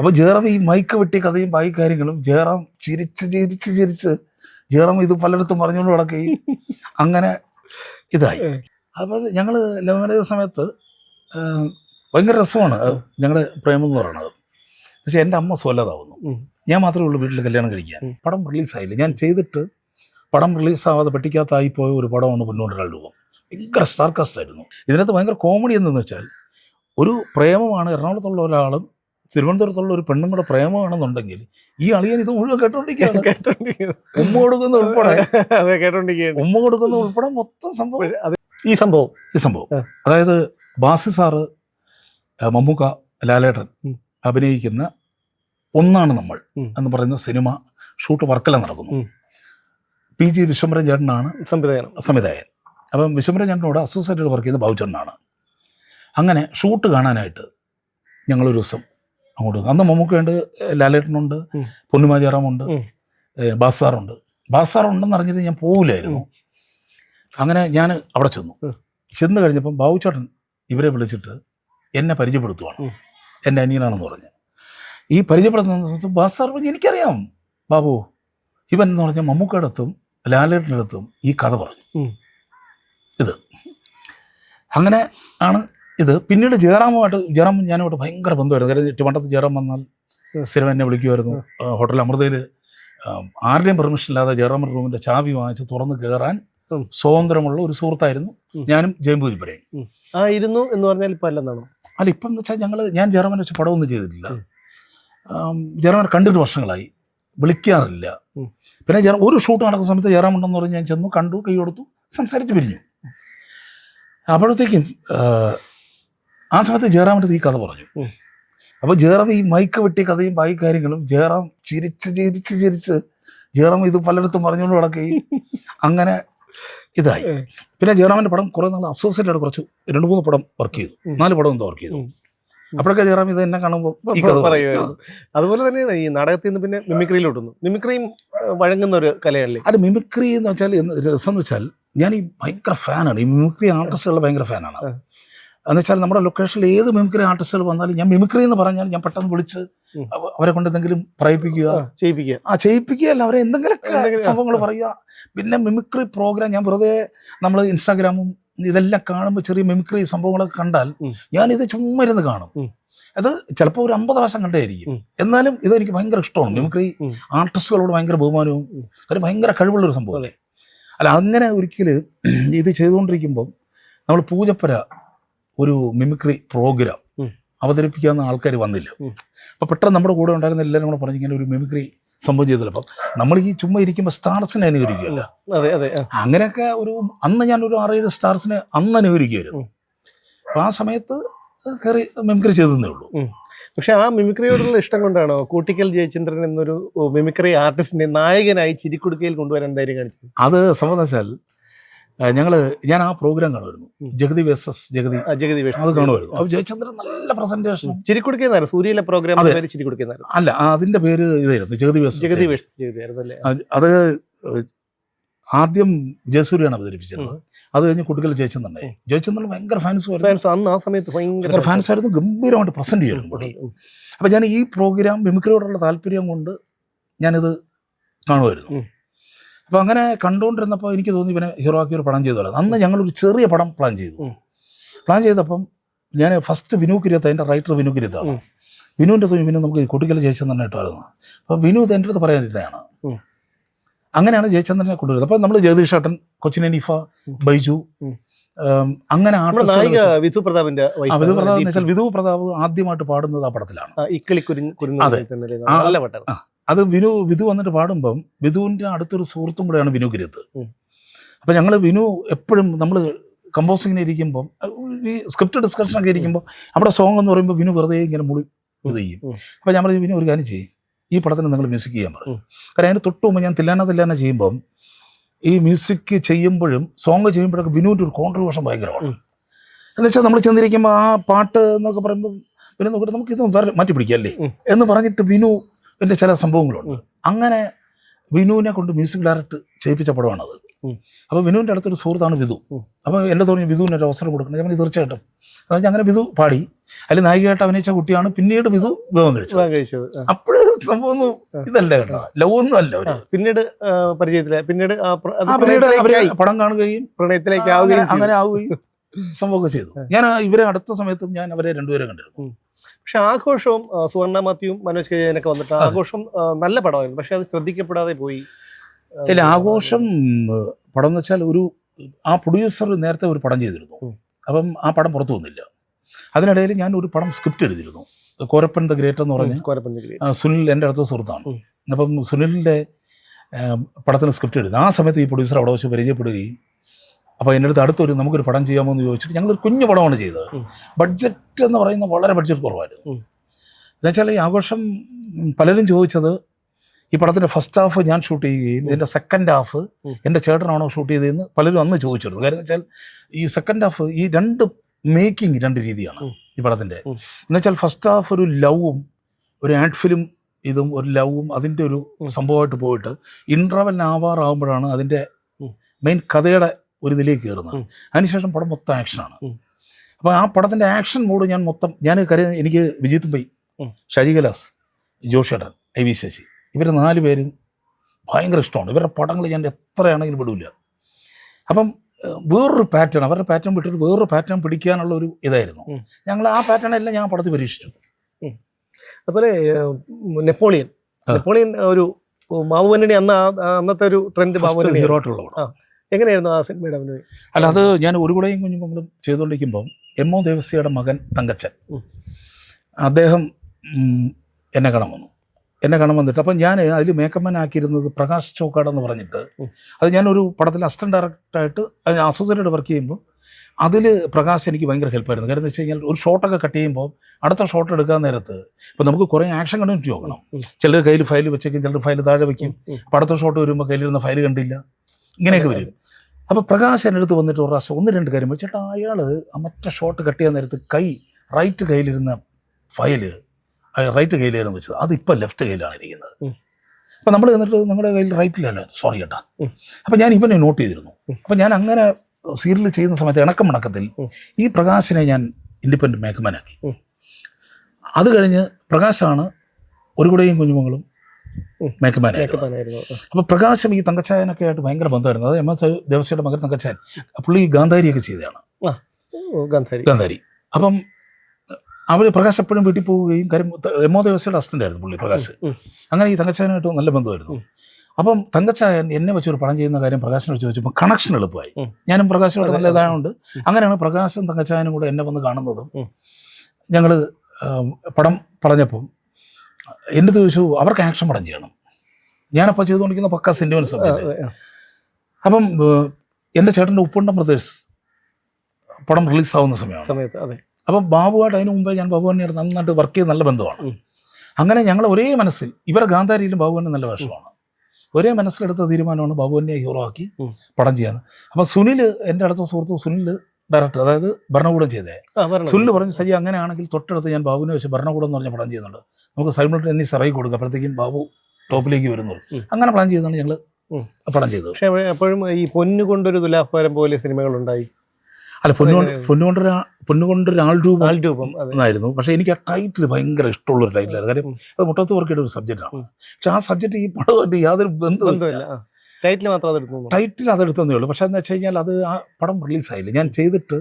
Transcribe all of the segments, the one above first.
അപ്പോൾ ജയറാം ഈ മൈക്ക് വെട്ടി കഥയും ബാക്കി കാര്യങ്ങളും ജയറാം ചിരിച്ച് ചിരിച്ച് ചിരിച്ച് ജയറാം ഇത് പലയിടത്തും പറഞ്ഞുകൊണ്ട് നടക്കുകയും അങ്ങനെ ഇതായി. അപ്പോൾ ഞങ്ങൾ ലവ് മാരേജ് സമയത്ത് ഭയങ്കര രസമാണ്. ഞങ്ങളുടെ പ്രേമം എന്ന് പറയുന്നത് പക്ഷേ എന്റെ അമ്മ സ്വലതാവുന്നു ഞാൻ മാത്രമേ ഉള്ളൂ വീട്ടിൽ കല്യാണം കഴിക്കാൻ. പടം റിലീസായില്ല. ഞാൻ ചെയ്തിട്ട് പടം റിലീസാവാതെ പെട്ടിക്കകത്തായി പോയ ഒരു പടമാണ് പൊന്നൂണ്ടരാൾ രൂപം. ഭയങ്കര സ്റ്റാർ കാസ്റ്റ് ആയിരുന്നു ഇതിനകത്ത് ഭയങ്കര കോമഡി എന്തെന്ന് വെച്ചാൽ ഒരു പ്രേമമാണ് എറണാകുളത്തുള്ള ഒരാളും തിരുവനന്തപുരത്തുള്ള ഒരു പെണ്ണും കൂടെ പ്രേമമാണെന്നുണ്ടെങ്കിൽ ഈ അളിയൻ ഇത് മുഴുവൻ കേട്ടോണ്ടിരിക്കുകയാണ്. ഉമ്മ കൊടുക്കുന്ന ഉൾപ്പെടെ അതെ കേട്ടോണ്ടിരിക്കുകയാണ്. ഉമ്മ കൊടുക്കുന്ന ഉൾപ്പെടെ മൊത്തം സംഭവം. ഈ സംഭവം. ഈ സംഭവം. അതായത് ബാസി സാറ് മമ്മൂക്ക ലാലേട്ടൻ അഭിനയിക്കുന്ന ഒന്നാണ് നമ്മൾ എന്ന് പറയുന്ന സിനിമ ഷൂട്ട് വർക്കല നടക്കുന്നു. പി ജി വിശ്വംഭരൻ ചേട്ടനാണ് സംവിധായകൻ സംവിധായകൻ. അപ്പം വിശ്വംഭരൻ ചേട്ടനോട് അസോസിയേറ്റഡ് വർക്ക് ചെയ്യുന്ന ബൗചണ്ണാണ് അങ്ങനെ ഷൂട്ട് കാണാനായിട്ട് ഞങ്ങളൊരു ദിവസം അങ്ങോട്ട്. അന്ന് മമ്മൂക്കയുണ്ട് ലാലേട്ടനുണ്ട് പൊന്നുമാതിയാറാമുണ്ട് ബാസാറുണ്ട്. ബാസാറുണ്ടെന്ന് അറിഞ്ഞിട്ട് ഞാൻ പോവില്ലായിരുന്നു. അങ്ങനെ ഞാൻ അവിടെ ചെന്നു. ചെന്ന് കഴിഞ്ഞപ്പം ബാബുച്ചേട്ടൻ ഇവരെ വിളിച്ചിട്ട് എന്നെ പരിചയപ്പെടുത്തുവാണ്. എന്റെ അനിയനാണെന്ന് പറഞ്ഞ്. ഈ പരിചയപ്പെടുത്തുന്ന സമയത്ത് ബാസാർ പറഞ്ഞു എനിക്കറിയാം ബാബു. ഇവൻ എന്ന് പറഞ്ഞാൽ മമ്മൂക്കയുടെ അടുത്തും ലാലേട്ടന്റെ അടുത്തും ഈ കഥ പറഞ്ഞു. ഇത്. അങ്ങനെ ആണ് ഇത് പിന്നീട് ജയറാമുമായിട്ട് ജയറാം ഞാനുമായിട്ട് ഭയങ്കര ബന്ധമായിരുന്നു. കാര്യം ചുമണ്ടത്ത് ജയറാം വന്നാൽ. സ്ഥിരം എന്നെ വിളിക്കുമായിരുന്നു. ഹോട്ടൽ അമൃതയിൽ ആരുടെയും പെർമിഷൻ ഇല്ലാതെ ജയറാമൻ റൂമിന്റെ ചാവി വാങ്ങിച്ച് തുറന്ന് കയറാൻ സ്വതന്ത്രമുള്ള സ്വാതന്ത്ര്യമുള്ള ഒരു സുഹൃത്തായിരുന്നു. ഞാനും ജയമ്പൂരിപ്പരയും ആ ഇരുന്നു എന്ന് പറഞ്ഞാൽ ഇപ്പം അല്ലെന്നാണോ അല്ല ഇപ്പം എന്ന് വെച്ചാൽ ഞങ്ങൾ ഞാൻ ജയറാമനെ വെച്ച് പടമൊന്നും ചെയ്തിട്ടില്ല. ജയറാമൻ കണ്ടിട്ട് വർഷങ്ങളായി. വിളിക്കാറില്ല. പിന്നെ ജയറാം ഒരു ഷൂട്ട് നടക്കുന്ന സമയത്ത് ജയറാം ഉണ്ടെന്ന് പറഞ്ഞ് ഞാൻ ചെന്നു കണ്ടു കൈ കൊടുത്തു സംസാരിച്ച് പിരിഞ്ഞു. അപ്പോഴത്തേക്കും ആ, സമയത്ത് ജയറാമിന്റെ ഈ കഥ പറഞ്ഞു. അപ്പോൾ ജയറാം ഈ മൈക്ക് വെട്ടിയ കഥയും ബാക്കി കാര്യങ്ങളും ജയറാം ചിരിച്ച് ചിരിച്ച് ചിരിച്ച് ജയറാം ഇത് പലയിടത്തും പറഞ്ഞുകൊണ്ട് കിടക്കുകയും അങ്ങനെ ഇതായി. പിന്നെ ജയറാമിന്റെ പടം കുറേ നാൾ അസോസിയേറ്റഡ് കുറച്ച് രണ്ട് മൂന്ന് പടം വർക്ക് ചെയ്തു. നാല് പടം എന്തോ വർക്ക് ചെയ്തു. അപ്പോഴൊക്കെ ജയറാം ഇത് എന്നെ കാണുമ്പോൾ. പറയുമായിരുന്നു അതുപോലെ തന്നെയാണ് ഈ നാടകത്തിൽ നിന്ന് പിന്നെ മിമിക്രിയിലോട്ടുന്നു മിമിക്രിയും വഴങ്ങുന്ന ഒരു കലയല്ലേ? അത് മിമിക്രി എന്ന് വെച്ചാൽ രസം എന്ന് വെച്ചാൽ ഞാൻ ഈ ഭയങ്കര ഫാനാണ് ഈ മിമിക്രി ആർട്ടിസ്റ്റുകളുടെ ഭയങ്കര ഫാനാണ്. എന്ന് വെച്ചാൽ നമ്മുടെ ലൊക്കേഷനിൽ ഏത് മിമിക്രി ആർട്ടിസ്റ്റുകൾ വന്നാലും ഞാൻ മിമിക്രി എന്ന് പറഞ്ഞാൽ ഞാൻ പെട്ടെന്ന് വിളിച്ച് അവരെ കൊണ്ട് എന്തെങ്കിലും പറയിപ്പിക്കുക. ആ, ചെയ്യിപ്പിക്കുക. അല്ല അവരെ എന്തെങ്കിലുമൊക്കെ എന്തെങ്കിലും- സംഭവങ്ങൾ പറയുക. പിന്നെ മിമിക്രി പ്രോഗ്രാം ഞാൻ വെറുതെ നമ്മൾ ഇൻസ്റ്റാഗ്രാമും ഇതെല്ലാം കാണുമ്പോൾ ചെറിയ മിമിക്രി സംഭവങ്ങളൊക്കെ കണ്ടാൽ ഞാൻ ഇത് ചുമ്മാ ഇരുന്ന് കാണും. അത് ചിലപ്പോൾ ഒരു അമ്പത് പ്രാവശ്യം കണ്ടായിരിക്കും. എന്നാലും ഇത് എനിക്ക് ഭയങ്കര ഇഷ്ടമാണ്. മിമിക്രി ആർട്ടിസ്റ്റുകളോട് ഭയങ്കര ബഹുമാനവും അവർ ഭയങ്കര കഴിവുള്ളൊരു സംഭവം. അല്ല അങ്ങനെ ഒരിക്കൽ ഇത് ചെയ്തുകൊണ്ടിരിക്കുമ്പം നമ്മൾ പൂജപ്പര ഒരു മിമിക്രി പ്രോഗ്രാം. അവതരിപ്പിക്കാവുന്ന ആൾക്കാർ വന്നില്ല. അപ്പോൾ പെട്ടെന്ന് നമ്മുടെ കൂടെ ഉണ്ടായിരുന്ന എല്ലാവരും കൂടെ പറഞ്ഞു ഇങ്ങനെ ഒരു മിമിക്രി സംഭവം ചെയ്തല്ലോ അപ്പം നമ്മൾ ഈ ചുമ്മാ ഇരിക്കുമ്പോൾ സ്റ്റാർസിനെ അനുകരിക്കുമല്ലോ. അങ്ങനെയൊക്കെ ഒരു അന്ന് ഞാനൊരു ആറേഴ് സ്റ്റാർസിനെ അന്ന് അനുകരിക്കുമായിരുന്നു. അപ്പം ആ സമയത്ത് കയറി മിമിക്രി ചെയ്തതേ ഉള്ളൂ പക്ഷെ ആ മിമിക്രിയോടുള്ള ഇഷ്ടം കൊണ്ടാണോ കൂട്ടിക്കൽ ജയചന്ദ്രൻ എന്നൊരു മിമിക്രി ആർട്ടിസ്റ്റിനെ നായകനായി ചിരിക്കുടുക്കയിൽ കൊണ്ടുവരാൻ ധൈര്യം കാണിച്ചത് അത് സംഭവം വെച്ചാൽ ഞങ്ങൾ ഞാൻ ആ പ്രോഗ്രാം കാണുമായിരുന്നു. ജഗതി വേഴ്സസ് ജഗതി. ജഗതി വേഴ്സസ് അത് കാണുമായിരുന്നു. അപ്പോൾ ജയചന്ദ്രൻ നല്ല പ്രസന്റേഷൻ ചിരിക്കുടുക്കെന്നായിരുന്നു സൂര്യയിലെ പ്രോഗ്രാം ചിരിക്കുടുക്കെന്നായിരുന്നു അല്ല അതിന്റെ പേര് ഇതായിരുന്നു. ജഗതി വേഴ്സസ് ജഗതി വേഴ്സസ് അത് ആദ്യം ജയസൂര്യാണ് അവതരിപ്പിച്ചിരുന്നത്. അത് കഴിഞ്ഞ് കുട്ടികൾ ജയചന്ദ്രനായി. ജയചന്ദ്രൻ ഭയങ്കര ഫാൻസ് ഫാൻസ് അന്ന് ആ സമയത്ത് ഭയങ്കര ഫാൻസ് ആയിരുന്നു. ഗംഭീരമായിട്ട് പ്രസന്റ് ചെയ്യുന്നു. അപ്പം ഞാൻ ഈ പ്രോഗ്രാം മിമിക്രിയോടുള്ള താല്പര്യം കൊണ്ട് ഞാനിത് കാണുമായിരുന്നു. ഉം. അപ്പം അങ്ങനെ കണ്ടുകൊണ്ടിരുന്നപ്പോൾ എനിക്ക് തോന്നി പിന്നെ ഹീറോ ആക്കി ഒരു പടം ചെയ്തല്ലോ അന്ന് ഞങ്ങളൊരു ചെറിയ പടം പ്ലാൻ ചെയ്തു. പ്ലാൻ ചെയ്തപ്പം ഞാൻ ഫസ്റ്റ് വിനു കിരിയത്ത് അതിന്റെ റൈറ്റർ വിനു കിരിയത്താണ്. വിനുവിന്റെ തോന്നി വിനു നമുക്ക് കുട്ടികൾ ജയചന്ദ്രനെ ഇട്ടായിരുന്നു അപ്പോൾ വിനു എന്റെ അടുത്ത് പറയാൻ ഇതാണ് അങ്ങനെയാണ് ജയചന്ദ്രനെ കൊണ്ടുവരുന്നത്. അപ്പോൾ നമ്മൾ ജഗദീഷ് ഏട്ടൻ കൊച്ചിനെ നിഫ ബൈജു അങ്ങനെ നായിക വിധു പ്രതാപിന്റെ വിധു ആണ് പ്രതാപ് വിധു പ്രതാപ് ആദ്യമായിട്ട് പാടുന്നത് ആ പടത്തിലാണ്. ഇക്കിളി കുരുങ്ങ് അതെ. നല്ല പാട്ടാണ്. അത് വിനു വിധു വന്നിട്ട് പാടുമ്പം വിധുവിന്റെ അടുത്തൊരു സുഹൃത്തും കൂടെയാണ് വിനു ഗിരത്ത്. അപ്പം ഞങ്ങൾ വിനു എപ്പോഴും നമ്മൾ കമ്പോസിങ്ങിന് ഇരിക്കുമ്പം ഈ സ്ക്രിപ്റ്റ് ഡിസ്കഷനൊക്കെ ഇരിക്കുമ്പോൾ അവിടെ സോങ് എന്ന് പറയുമ്പോൾ വിനു വെറുതെ ഇങ്ങനെ മുളി ഇത് ചെയ്യും. അപ്പം ഞാൻ പറഞ്ഞു വിനു ഒരു കാര്യം ചെയ്യും. ഈ പടത്തിന് നിങ്ങൾ മ്യൂസിക് ചെയ്യാൻ പറയും. കാരണം അതിന് തൊട്ട് മുമ്പ് ഞാൻ തില്ലാന തില്ലാന ചെയ്യുമ്പം ഈ മ്യൂസിക് ചെയ്യുമ്പോഴും സോങ് ചെയ്യുമ്പോഴൊക്കെ വിനുവിന്റെ ഒരു കോൺട്രിബ്യൂഷൻ ഭയങ്കരമാണ്. എന്ന് വെച്ചാൽ നമ്മൾ ചെന്നിരിക്കുമ്പോൾ ആ പാട്ട് എന്നൊക്കെ പറയുമ്പോൾ പിന്നെ നോക്കിയിട്ട് നമുക്ക് ഇത് വേറെ മാറ്റി പിടിക്കാം അല്ലേ എന്ന് പറഞ്ഞിട്ട് വിനു എന്റെ ചില സംഭവങ്ങളുണ്ട്. അങ്ങനെ വിനുവിനെ കൊണ്ട് മ്യൂസിക് ഡയറക്ടർ ചെയ്യിപ്പിച്ച പടമാണത്. അപ്പോൾ വിനുവിന്റെ അടുത്തൊരു സുഹൃത്താണ് വിധു. അപ്പോൾ എന്റെ തോന്നി വിധുവിന് ഒരു അവസരം കൊടുക്കണം. ഞാൻ തീർച്ചയായിട്ടും. അതായത് അങ്ങനെ വിധു പാടി. അതിൽ നായികയായിട്ട് അഭിനയിച്ച കുട്ടിയാണ് പിന്നീട് വിധു വിവാഹം കഴിച്ചത്. അപ്പോഴേ സംഭവം ഇതല്ല കേട്ടോ. ലവ് ഒന്നും അല്ല പിന്നീട് പരിചയത്തില പിന്നീട്. പടം കാണുകയും പ്രണയത്തിലേക്ക് ആവുകയും അങ്ങനെ ആവുകയും. സംഭവമൊക്കെ ചെയ്തു. ഞാൻ ഇവരെ അടുത്ത സമയത്തും ഞാൻ അവരെ രണ്ടുപേരെ കണ്ടിരുന്നു. പക്ഷെ ആഘോഷവും സുവർണ മാത്യുവും മനോജ് കെ വന്നിട്ട് ആഘോഷം നല്ല പടമായിരുന്നു. പക്ഷെ അത് ശ്രദ്ധിക്കപ്പെടാതെ പോയി. അല്ല ഇല്ല ആഘോഷം പടം എന്ന് വെച്ചാൽ ഒരു ആ പ്രൊഡ്യൂസർ നേരത്തെ ഒരു പടം ചെയ്തിരുന്നു. അപ്പം ആ പടം പുറത്തു വന്നില്ല. അതിനിടയിൽ ഞാൻ ഒരു പടം സ്ക്രിപ്റ്റ് എഴുതിയിരുന്നു. കോരപ്പൻ ദ ഗ്രേറ്റ് എന്ന് പറഞ്ഞ് സുനിൽ എന്റെ അടുത്ത സുഹൃത്താണ്. അപ്പം സുനിലിന്റെ പടത്തിന് സ്ക്രിപ്റ്റ് എഴുതി. ആ സമയത്ത് ഈ പ്രൊഡ്യൂസർ അവിടെ വെച്ച് പരിചയപ്പെടുകയും അപ്പോൾ എന്റെ അടുത്ത് അടുത്തൊരു നമുക്കൊരു പടം ചെയ്യാമോ എന്ന് ചോദിച്ചിട്ട് ഞങ്ങളൊരു കുഞ്ഞു പടമാണ് ചെയ്തത്. ബഡ്ജറ്റ് എന്ന് പറയുന്ന വളരെ ബഡ്ജറ്റ് കുറവായിരുന്നു. എന്നുവെച്ചാൽ ഈ ആഘോഷം പലരും ചോദിച്ചത് ഈ പടത്തിന്റെ ഫസ്റ്റ് ഹാഫ് ഞാൻ ഷൂട്ട് ചെയ്യുകയും ഇതിന്റെ സെക്കൻഡ് ഹാഫ് എന്റെ ചേട്ടനാണോ ഷൂട്ട് ചെയ്തതെന്ന് പലരും അന്ന് ചോദിച്ചിരുന്നു. കാര്യം വെച്ചാൽ ഈ സെക്കൻഡ് ഹാഫ് ഈ രണ്ട് മേക്കിംഗ് രണ്ട് രീതിയാണ് ഈ പടത്തിന്റെ. എന്നുവെച്ചാൽ ഫസ്റ്റ് ഹാഫ് ഒരു ലവും ഒരു ആഡ് ഫിലിം ഇതും ഒരു ലവും അതിന്റെ ഒരു. സംഭവമായിട്ട് പോയിട്ട് ഇന്റർവെൽ ആവാറാകുമ്പോഴാണ് അതിന്റെ മെയിൻ കഥയുടെ ഒരു ഇതിലേക്ക് കയറുന്നത്. അതിനുശേഷം പടം മൊത്തം ആക്ഷനാണ്. അപ്പോൾ ആ പടത്തിന്റെ ആക്ഷൻ മോഡ് ഞാൻ മൊത്തം ഞാൻ കരുതി എനിക്ക് വിജിത് പൈ. ഷാജി കലാസ് ജോഷേട്ടൻ ഐ വി ശശി ഇവരെ നാല് പേരും ഭയങ്കര ഇഷ്ടമാണ്. ഇവരുടെ പടങ്ങൾ ഞാൻ എത്രയാണെങ്കിലും വിടില്ല അപ്പം വേറൊരു പാറ്റേൺ അവരുടെ പാറ്റേൺ വിട്ടിട്ട് വേറൊരു പാറ്റേൺ പിടിക്കാനുള്ള ഒരു ഇതായിരുന്നു. ഞങ്ങൾ ആ പാറ്റേൺ എല്ലാം ഞാൻ പടത്തിൽ പരീക്ഷിച്ചു. അതുപോലെ നെപ്പോളിയൻ. നെപ്പോളിയൻ ഒരു ബാബുവന്നണി അന്ന് അന്നത്തെ ഒരു ട്രെൻഡ് ബാബുവന്നണി ഹീറോ ആയിട്ടുള്ള എങ്ങനെയായിരുന്നു ആ സിനിമയുടെ അഭിനയം അല്ല അത് ഞാൻ ഒരു കൂടെയും കുഞ്ഞുമങ്ങളും ചെയ്തുകൊണ്ടിരിക്കുമ്പം എം ഒ ദേവസ്യയുടെ മകൻ തങ്കച്ചൻ. അദ്ദേഹം എന്നെ കാണാൻ വന്നു. എന്നെ കാണാൻ വന്നിട്ട് അപ്പം ഞാൻ അതിൽ മേക്കമ്മൻ ആക്കിയിരുന്നത് പ്രകാശ് ചോക്കാട് എന്ന് പറഞ്ഞിട്ട്. അത് ഞാനൊരു പടത്തിൽ അസിസ്റ്റന്റ് ഡയറക്ടറായിട്ട് അസോസിയേറ്റഡ് വർക്ക് ചെയ്യുമ്പോൾ അതിൽ പ്രകാശ് എനിക്ക് ഭയങ്കര ഹെൽപ്പായിരുന്നു. കാരണം എന്ന് വെച്ച് കഴിഞ്ഞാൽ ഒരു ഷോട്ടൊക്കെ കട്ട് ചെയ്യുമ്പോൾ അടുത്ത ഷോട്ട് എടുക്കാൻ നേരത്ത് ഇപ്പം നമുക്ക് കുറേ ആക്ഷൻ കണ്ടിട്ട് നോക്കണം. ചിലർ കയ്യിൽ ഫയൽ വെച്ചേക്കും ചിലർ ഫയൽ താഴെ വെക്കും. അപ്പം അടുത്ത ഷോട്ട് വരുമ്പോൾ കയ്യിലിരുന്ന ഫയൽ കണ്ടില്ല. ഇങ്ങനെയൊക്കെ വരും. അപ്പോൾ പ്രകാശ് എന്റെ അടുത്ത് വന്നിട്ട് ഒരു പ്രാവശ്യം ഒന്ന് രണ്ട് കാര്യം ചേട്ടാ അയാൾ മറ്റേ ഷോട്ട് കട്ട് ചെയ്യാൻ നേരത്ത് കൈ റൈറ്റ് കയ്യിലിരുന്ന ഫയൽ റൈറ്റ് കയ്യിലായിരുന്നു വെച്ചത് അത് ഇപ്പം ലെഫ്റ്റ് കയ്യിലാണ് ഇരിക്കുന്നത്. അപ്പം നമ്മൾ എന്നിട്ട് നിങ്ങളുടെ കയ്യിൽ റൈറ്റിലല്ല സോറി ചേട്ടാ ഉം. അപ്പം ഞാൻ ഇവനെ നോട്ട് ചെയ്തിരുന്നു. അപ്പം ഞാൻ അങ്ങനെ സീരിയൽ ചെയ്യുന്ന സമയത്ത് ഇണക്കം മണക്കത്തിൽ ഈ പ്രകാശിനെ ഞാൻ ഇൻഡിപെൻഡന്റ് മേക്കമാനാക്കി. അത് കഴിഞ്ഞ് പ്രകാശാണ് ഒരു കൂടെയും കുഞ്ഞുമങ്ങളും അപ്പൊ അപ്പോൾ പ്രകാശം ഈ തങ്കച്ചായനൊക്കെ ആയിട്ട് ഭയങ്കര ബന്ധമായിരുന്നു. അത് എം എസ് ദേവസ്വയുടെ മകൻ തങ്കച്ചായൻ. പുള്ളി ഗാന്ധാരിയൊക്കെ ചെയ്തതാണ്. ഗാന്ധാരി. അപ്പം അവർ പ്രകാശ് എപ്പോഴും വീട്ടിൽ പോവുകയും കാര്യം എമ്മോ ദേവസ്വയുടെ അസിസ്റ്റന്റ് ആയിരുന്നു പുള്ളി പ്രകാശ്. അങ്ങനെ ഈ തങ്കച്ചായനായിട്ട് നല്ല ബന്ധമായിരുന്നു. അപ്പം തങ്കച്ചായൻ എന്നെ വെച്ച് ഒരു പടം ചെയ്യുന്ന കാര്യം പ്രകാശിനെ വെച്ച് ചോദിച്ചപ്പോൾ കണക്ഷൻ എളുപ്പമായി. ഞാനും പ്രകാശിനോട് നല്ല. ഇതായതുകൊണ്ട് അങ്ങനെയാണ് പ്രകാശും തങ്കച്ചായനും കൂടെ എന്നെ വന്ന് കാണുന്നതും. ഞങ്ങൾ പടം പറഞ്ഞപ്പം എന്റെ ചോദിച്ചു അവർക്ക് ആക്ഷൻ പടം ചെയ്യണം. ഞാനപ്പോൾ ചെയ്തുകൊണ്ടിരിക്കുന്ന പക്ക ആ. അപ്പം എന്റെ ചേട്ടന്റെ ഉപ്പുണ്ടം ബ്രദേഴ്സ് പടം റിലീസാവുന്ന സമയമാണ്. സമയത്ത് അതെ. അപ്പം ബാബുവായിട്ട് അതിന് മുമ്പേ ഞാൻ ബാബുവിനെ നന്നായിട്ട് വർക്ക് ചെയ്ത് നല്ല ബന്ധമാണ് അങ്ങനെ ഞങ്ങൾ ഒരേ മനസ്സിൽ ഇവരെ ഗാന്ധാരിയിലും ബാബുവിന് നല്ല വേഷമാണ്. ഒരേ മനസ്സിലെടുത്ത തീരുമാനമാണ് ബാബുവിനെ ഹീറോ ആക്കി. പടം ചെയ്യാന്ന്. അപ്പം സുനിൽ എന്റെ അടുത്ത സുഹൃത്ത് സുനിൽ ഡയറക്ടർ അതായത് ഭരണകൂടം ചെയ്തേ. സുനിൽ പറഞ്ഞു സജി അങ്ങനെയാണെങ്കിൽ തൊട്ടടുത്ത് ഞാൻ ബാബുവിനെ വെച്ച് ഭരണകൂടം എന്ന് പറഞ്ഞ പടം ചെയ്യുന്നുണ്ട്. നമുക്ക് സൈമിൾട്ടേനിയസ് ഇറങ്ങി കൊടുക്കുക അപ്പോഴത്തേക്കും ബാബു ടോപ്പിലേക്ക് വരുന്നു. അങ്ങനെ പ്ലാൻ ചെയ്താണ് ഞങ്ങൾ. പടം ചെയ്തത്. പക്ഷെ എപ്പോഴും ഈ പൊന്നു കൊണ്ടൊരു തുലാഭാരം പോലെ സിനിമകൾ ഉണ്ടായി അല്ല പൊന്നുകൊണ്ട് പൊന്നുകൊണ്ടൊരു പൊന്നുകൊണ്ടൊരു ആൾ രൂപം ആൾ രൂപം എന്നായിരുന്നു. പക്ഷേ എനിക്ക് ആ ടൈറ്റിൽ ഭയങ്കര ഇഷ്ടമുള്ള ഒരു ടൈറ്റിലായിരുന്നു കാര്യം അത് മുട്ടത്ത് വർക്കിയുടെ ഒരു സബ്ജക്റ്റാണ് പക്ഷേ ആ സബ്ജക്റ്റ് ഈ പടമായിട്ട് യാതൊരു ബന്ധമില്ല ടൈറ്റിൽ മാത്രം അതെടുത്തു ടൈറ്റിൽ അതെടുത്തതേ ഉള്ളൂ. പക്ഷേ എന്ന് വെച്ച് കഴിഞ്ഞാൽ അത് ആ പടം റിലീസായില്ല ഞാൻ ചെയ്തിട്ട്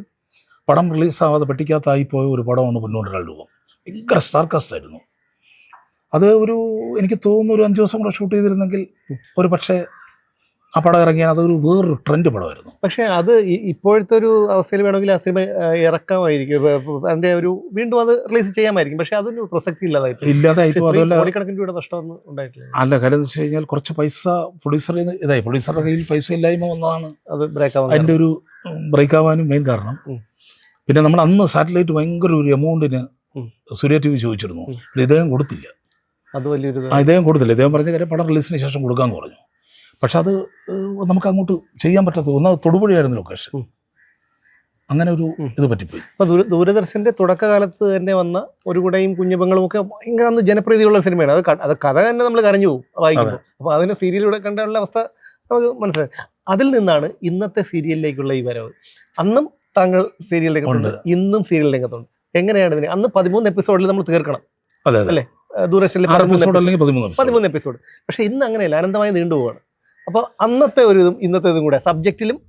പടം റിലീസാവാതെ പെട്ടിക്കകത്തായി പോയ ഒരു പടമാണ് പൊന്നുകൊണ്ടൊരാൾ രൂപം. ഭയങ്കര സ്റ്റാർകാസ്റ്റ് ആയിരുന്നു. അത് ഒരു എനിക്ക് തോന്നുന്നു ഒരു അഞ്ചു ദിവസം കൂടെ ഷൂട്ട് ചെയ്തിരുന്നെങ്കിൽ ഒരു പക്ഷേ ആ പടം ഇറങ്ങിയാൽ അതൊരു വേറൊരു ട്രെൻഡ് പടമായിരുന്നു. പക്ഷേ അത് ഇപ്പോഴത്തെ ഒരു അവസ്ഥയിൽ വേണമെങ്കിൽ ആ സിനിമ ഇറക്കാമായിരിക്കും. ഇപ്പൊ ഒരു വീണ്ടും അത് റിലീസ് ചെയ്യാമായിരിക്കും. പക്ഷേ അതൊരു പ്രസക്തി ഇല്ലാതായി പോയി. ഇല്ലാതായി പക്ഷെ ഇപ്പോൾ ഇത്രയും കോടിക്കണക്കിന് രൂപയുടെ നഷ്ടമൊന്നും ഉണ്ടായിട്ടില്ല. അല്ല കാര്യം എന്ന് വെച്ച് കഴിഞ്ഞാൽ കുറച്ച് പൈസ പ്രൊഡ്യൂസറിൽ നിന്ന് ഇതായി. പ്രൊഡ്യൂസറുടെ കയ്യിൽ പൈസ ഇല്ലായ്മ വന്നതാണ് അത് ബ്രേക്ക് ആവാൻ അതിന്റെ ഒരു ബ്രേക്ക് ആവാനും മെയിൻ കാരണം പിന്നെ നമ്മൾ അന്ന് സാറ്റലൈറ്റ് ഭയങ്കര ഒരു എമൗണ്ടിന്. സൂര്യ ടി വി ചോദിച്ചിരുന്നു. ഇദ്ദേഹം കൊടുത്തില്ല. അത് വലിയൊരു അദ്ദേഹം ഇദ്ദേഹം കൊടുത്തില്ല. ഇദ്ദേഹം പറഞ്ഞ കാര്യം പടം റിലീസിന് ശേഷം കൊടുക്കാമെന്ന് പറഞ്ഞു. പക്ഷെ അത് നമുക്ക് അങ്ങോട്ട് ചെയ്യാൻ പറ്റാത്ത ഒന്ന് തൊടുപുഴയായിരുന്നു ലൊക്കേഷൻ. അങ്ങനെ ഒരു. ഇത് പറ്റിപ്പോയി. അപ്പൊ ദൂര- ദൂരദർശന്റെ തുടക്കകാലത്ത് തന്നെ വന്ന ഒരു കൂടെയും കുഞ്ഞുപങ്ങളും ഒക്കെ ഭയങ്കര അന്ന് ജനപ്രീതിയുള്ള സിനിമയാണ്. അത് അത് കഥ തന്നെ നമ്മൾ കരഞ്ഞു പോകും വായിക്കുമ്പോൾ അപ്പൊ അതിന് സീരിയലിലൂടെ കണ്ടുള്ള അവസ്ഥ നമുക്ക് മനസ്സിലായി. അതിൽ നിന്നാണ് ഇന്നത്തെ സീരിയലിലേക്കുള്ള ഈ വരവ്. അന്നും താങ്കൾ സീരിയൽ രംഗത്തുണ്ട് ഇന്നും സീരിയൽ രംഗത്തുണ്ട്. എങ്ങനെയാണ് ഇതിന്? അന്ന് പതിമൂന്ന് എപ്പിസോഡിൽ നമ്മൾ തീർക്കണം. അല്ലേ? ദൂരദർശനിൽ പതിമൂന്ന് എപ്പിസോഡ് പക്ഷെ ഇന്ന് അങ്ങനെയല്ല അനന്തമായി നീണ്ടുപോവാണ് അപ്പോൾ അന്നത്തെ ഒരു ഇതും ഇന്നത്തെ ഇതും കൂടെ സബ്ജക്റ്റിലും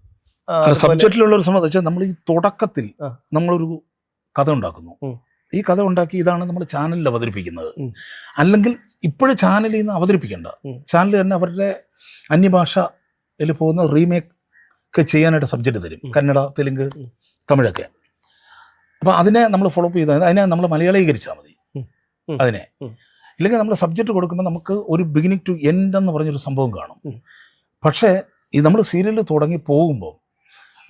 സബ്ജക്റ്റിലുള്ള ഒരു സംബന്ധം. വെച്ചാൽ നമ്മൾ ഈ തുടക്കത്തിൽ. നമ്മളൊരു കഥ ഉണ്ടാക്കുന്നു. ഈ കഥ ഉണ്ടാക്കി ഇതാണ് നമ്മൾ ചാനലിൽ അവതരിപ്പിക്കുന്നത്. അല്ലെങ്കിൽ ഇപ്പോഴും ചാനലിൽ നിന്ന് അവതരിപ്പിക്കേണ്ട. ചാനൽ തന്നെ അവരുടെ അന്യഭാഷയിൽ പോകുന്ന റീമേക്ക് ചെയ്യാനായിട്ട് സബ്ജക്റ്റ് തരും. കന്നഡ തെലുങ്ക്. തമിഴൊക്കെ. അപ്പോൾ അതിനെ നമ്മൾ ഫോളോ അപ്പ് ചെയ്ത് അതിനെ നമ്മൾ മലയാളീകരിച്ചാൽ മതി. അതിനെ. ഇല്ലെങ്കിൽ നമ്മൾ സബ്ജക്റ്റ് കൊടുക്കുമ്പോൾ നമുക്ക് ഒരു ബിഗിനിങ് ടു എൻഡ് എന്ന് പറഞ്ഞൊരു സംഭവം കാണും. പക്ഷേ ഈ നമ്മൾ സീരിയൽ തുടങ്ങി പോകുമ്പോൾ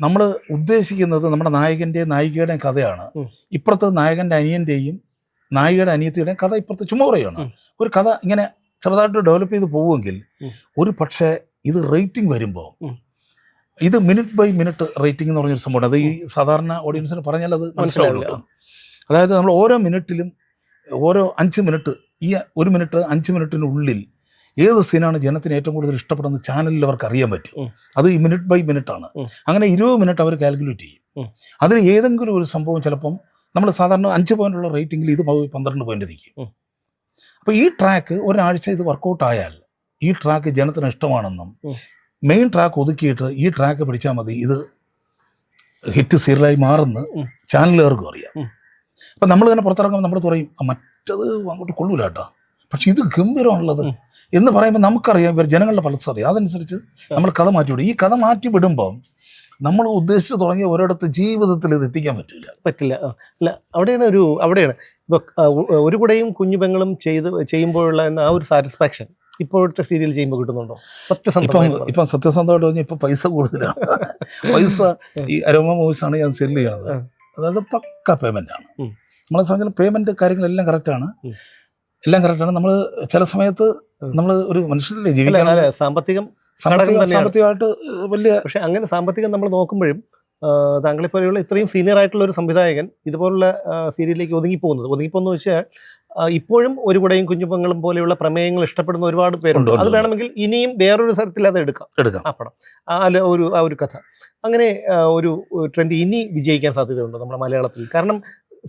നമ്മൾ ഉദ്ദേശിക്കുന്നത് നമ്മുടെ നായകന്റെയും നായികയുടെയും കഥയാണ്. ഇപ്പുറത്ത് നായകന്റെ അനിയന്റെയും നായികയുടെ അനിയത്തിയുടെയും കഥ ഇപ്പുറത്ത് ചുമറയാണ് ഒരു കഥ ഇങ്ങനെ ചെറുതായിട്ട് ഡെവലപ്പ് ചെയ്ത് പോവുമെങ്കിൽ. ഒരു പക്ഷേ ഇത് റേറ്റിംഗ് വരുമ്പോൾ. ഇത് മിനിറ്റ് ബൈ മിനിറ്റ് റേറ്റിംഗ് എന്ന് പറഞ്ഞൊരു സംഭവമാണ് അത് ഈ സാധാരണ ഓഡിയൻസിന് പറഞ്ഞാൽ അത് മനസ്സിലാവുള്ളൂ മനസ്സിലാവില്ല. അതായത് നമ്മൾ ഓരോ മിനിറ്റിലും ഓരോ അഞ്ച് മിനിറ്റ് ഈ ഒരു മിനിറ്റ് അഞ്ച് മിനിറ്റിനുള്ളിൽ ഏത് സീനാണ് ജനത്തിന് ഏറ്റവും കൂടുതൽ ഇഷ്ടപ്പെടുന്ന ചാനലിൽ അവർക്ക് അറിയാൻ പറ്റും അത് ഈ മിനിറ്റ് ബൈ മിനിറ്റ് ആണ് അങ്ങനെ ഇരുപത് മിനിറ്റ് അവർ കാൽക്കുലേറ്റ് ചെയ്യും. അതിന് ഏതെങ്കിലും ഒരു സംഭവം ചിലപ്പം നമ്മൾ സാധാരണ അഞ്ച് പോയിന്റുള്ള റേറ്റിംഗിൽ ഇത് പോയി പന്ത്രണ്ട് പോയിന്റ് നിൽക്കും. അപ്പോൾ ഈ ട്രാക്ക് ഒരാഴ്ച ഇത് വർക്കൗട്ട് ആയാൽ ഈ ട്രാക്ക് ജനത്തിന് ഇഷ്ടമാണെന്നും മെയിൻ ട്രാക്ക് ഒതുക്കിയിട്ട് ഈ ട്രാക്ക് പിടിച്ചാൽ മതി ഇത് ഹിറ്റ് സീരിയലായി മാറുന്ന. ചാനലുകാർക്കും അറിയാം. അപ്പം നമ്മൾ തന്നെ പുറത്തിറങ്ങുമ്പോൾ നമ്മൾ പറയും "ആ, മറ്റത് അങ്ങോട്ട് കൊള്ളൂല കേട്ടോ. പക്ഷെ ഇത് ഗംഭീരമാണുള്ളത്. എന്ന് പറയുമ്പോൾ നമുക്കറിയാം ഇവർ ജനങ്ങളുടെ പലതും അറിയാം അതനുസരിച്ച് നമ്മൾ കഥ മാറ്റി വിടും ഈ കഥ മാറ്റി വിടുമ്പം നമ്മൾ ഉദ്ദേശിച്ച് തുടങ്ങിയ ഒരിടത്ത് ജീവിതത്തിൽ ഇത് എത്തിക്കാൻ പറ്റില്ല. പറ്റില്ല. അല്ല അവിടെയാണ് ഒരു അവിടെയാണ്. ഇപ്പോൾ ഒരു കൂടെയും കുഞ്ഞു പെങ്ങളും ചെയ്ത് ചെയ്യുമ്പോഴുള്ള എന്ന ആ ഒരു സാറ്റിസ്ഫാക്ഷൻ ഇപ്പോഴത്തെ സീരിയൽ ചെയ്യുമ്പോൾ കിട്ടുന്നുണ്ടോ? ഇപ്പം ഇപ്പം സത്യസന്ധമായിട്ട് പറഞ്ഞാൽ ഇപ്പം പൈസ കൂടുതലാണ്. പൈസ ഈ അരോമ മൂവീസാണ് ഞാൻ സെല്ല് ചെയ്യണത്. അതായത് പക്ക പേയ്മെന്റ് ആണ്. നമ്മളെ സംബന്ധിച്ച് പേയ്മെന്റ് കാര്യങ്ങളെല്ലാം കറക്റ്റാണ് എല്ലാം കറക്റ്റാണ് നമ്മൾ ചില സമയത്ത് നമ്മൾ ഒരു മനുഷ്യരല്ലേ ജീവിക്കാൻ സാമ്പത്തികം സാമ്പത്തികമായിട്ട് വലിയ പക്ഷെ അങ്ങനെ സാമ്പത്തികം നമ്മൾ നോക്കുമ്പോഴും താങ്കളെപ്പോലെയുള്ള ഇത്രയും സീനിയർ ആയിട്ടുള്ള ഒരു സംവിധായകൻ ഇതുപോലുള്ള സീരിയലിലേക്ക് ഒതുങ്ങിപ്പോകുന്നത്. ഒതുങ്ങിപ്പോകുന്നു വെച്ചാൽ ഇപ്പോഴും ഒരു കുടയും കുഞ്ഞുപങ്ങളും പോലെയുള്ള പ്രമേയങ്ങൾ ഇഷ്ടപ്പെടുന്ന ഒരുപാട് പേരുണ്ട്. അത് വേണമെങ്കിൽ ഇനിയും വേറൊരു തരത്തിൽ അത് എടുക്കാം. എടുക്കാം. ആ പടം ആ അല്ല ഒരു ആ ഒരു കഥ. അങ്ങനെ ഒരു ട്രെൻഡ് ഇനി വിജയിക്കാൻ സാധ്യതയുണ്ട് നമ്മുടെ മലയാളത്തിൽ. കാരണം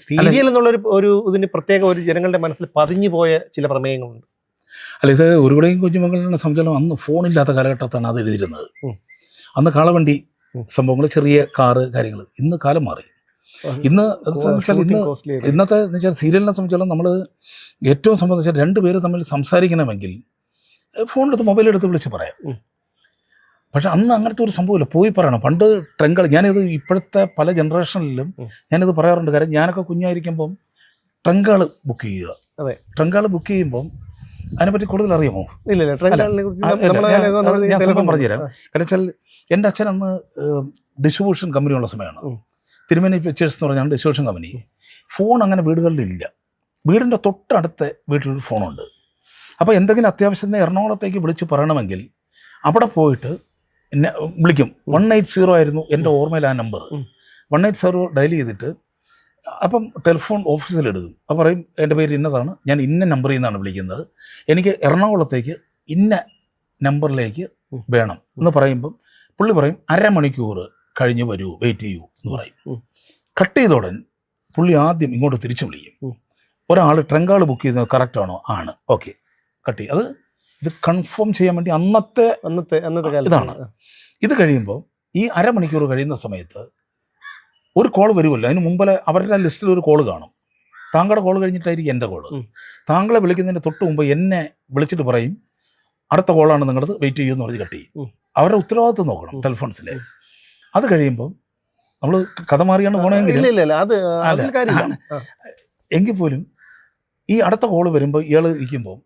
സീരിയൽ എന്നുള്ള ഒരു ഇതിന് പ്രത്യേക ഒരു ജനങ്ങളുടെ മനസ്സിൽ പതിഞ്ഞു പോയ ചില പ്രമേയങ്ങളുണ്ട്. അല്ല ഇത് ഒരു കുടയും കുഞ്ഞുമകളുടെ സംബന്ധിച്ചാലും അന്ന് ഫോണില്ലാത്ത കാലഘട്ടത്താണ് അത് എഴുതിയിരുന്നത്. അന്ന് കാളവണ്ടി. സംഭവങ്ങൾ ചെറിയ കാറ് കാര്യങ്ങൾ ഇന്ന് കാലം മാറി. ഇന്ന് ഇന്ന്. ഇന്നത്തെ എന്ന് വെച്ചാൽ സീരിയലിനെ സംബന്ധിച്ചാലും നമ്മൾ ഏറ്റവും സംബന്ധിച്ചാൽ രണ്ട് പേര് തമ്മിൽ സംസാരിക്കണമെങ്കിൽ ഫോണെടുത്ത് മൊബൈലെടുത്ത് വിളിച്ച് പറയാം പക്ഷെ അന്ന് അങ്ങനത്തെ ഒരു സംഭവമില്ല പോയി പറയണം പണ്ട് ട്രങ്കൾ ഞാനിത് ഇപ്പോഴത്തെ പല ജനറേഷനിലും. ഞാനിത് പറയാറുണ്ട് കാര്യം ഞാനൊക്കെ കുഞ്ഞായിരിക്കുമ്പം ട്രങ്കാൾ ബുക്ക് ചെയ്യുക അതെ. ട്രങ്കാൾ ബുക്ക് ചെയ്യുമ്പം അതിനെപ്പറ്റി കൂടുതൽ അറിയാമോ ഇല്ല ഞാൻ- ചിലപ്പം പറഞ്ഞുതരാം. കാരണം വെച്ചാൽ എന്റെ അച്ഛൻ അന്ന് ഡിസ്ട്രിബ്യൂഷൻ കമ്പനിയുള്ള സമയമാണ്. തിരുമേനി പിക്ചേഴ്സ് എന്ന് പറഞ്ഞാൽ ഡിസ്ട്രിബ്യൂഷൻ കമ്പനി ഫോൺ അങ്ങനെ വീടുകളിലില്ല വീടിന്റെ തൊട്ടടുത്ത വീട്ടിലൊരു ഫോണുണ്ട് അപ്പോൾ എന്തെങ്കിലും അത്യാവശ്യത്തിന് എറണാകുളത്തേക്ക് വിളിച്ച് പറയണമെങ്കിൽ അവിടെ പോയിട്ട് എന്നെ വിളിക്കും. വൺ എയ്റ്റ് സീറോ ആയിരുന്നു എന്റെ ഓർമ്മയിൽ ആ number. One eight zero dial ചെയ്തിട്ട് അപ്പം ടെലിഫോൺ ഓഫീസിൽ എടുക്കും. അപ്പോൾ പറയും എന്റെ പേര് ഇന്നതാണ്. ഞാൻ ഇന്ന നമ്പറിൽ നിന്നാണ് വിളിക്കുന്നത്. എനിക്ക് എറണാകുളത്തേക്ക് ഇന്ന നമ്പറിലേക്ക് വേണം. എന്ന് പറയുമ്പം പുള്ളി പറയും അരമണിക്കൂർ കഴിഞ്ഞ് വരൂ വെയിറ്റ് ചെയ്യൂ എന്ന് പറയും. കട്ട് ചെയ്ത ഉടൻ പുള്ളി ആദ്യം ഇങ്ങോട്ട് തിരിച്ചു വിളിക്കും. ഒരാൾ ട്രങ്കാൾ ബുക്ക് ചെയ്യുന്നത് കറക്റ്റ് ആണോ? ആണ്. ഓക്കെ കട്ട് ചെയ്യും അത് ഇത് കൺഫേം ചെയ്യാൻ വേണ്ടി അന്നത്തെ അന്നത്തെ അന്നത്തെ ഇതാണ്. ഇത് കഴിയുമ്പോൾ ഈ അരമണിക്കൂർ കഴിയുന്ന സമയത്ത് ഒരു കോൾ വരുമല്ലോ. അതിന് മുമ്പേ അവരുടെ ലിസ്റ്റിൽ ഒരു കോൾ കാണും. താങ്കളുടെ കോൾ കഴിഞ്ഞിട്ടായിരിക്കും എന്റെ കോൾ താങ്കളെ വിളിക്കുന്നതിന് തൊട്ട് മുമ്പ് എന്നെ വിളിച്ചിട്ട് പറയും അടുത്ത കോളാണ് നിങ്ങളത് വെയിറ്റ് ചെയ്യുമെന്ന് പറഞ്ഞ് കട്ട് ചെയ്യും. അവരുടെ ഉത്തരവാദിത്വം നോക്കണം ഉം. അത് കഴിയുമ്പോൾ നമ്മൾ കഥ മാറിയാണ് പോകണമെങ്കിൽ ആ. എങ്കിൽ പോലും ഈ അടുത്ത കോൾ വരുമ്പോൾ ഇയാൾ ഇരിക്കുമ്പോൾ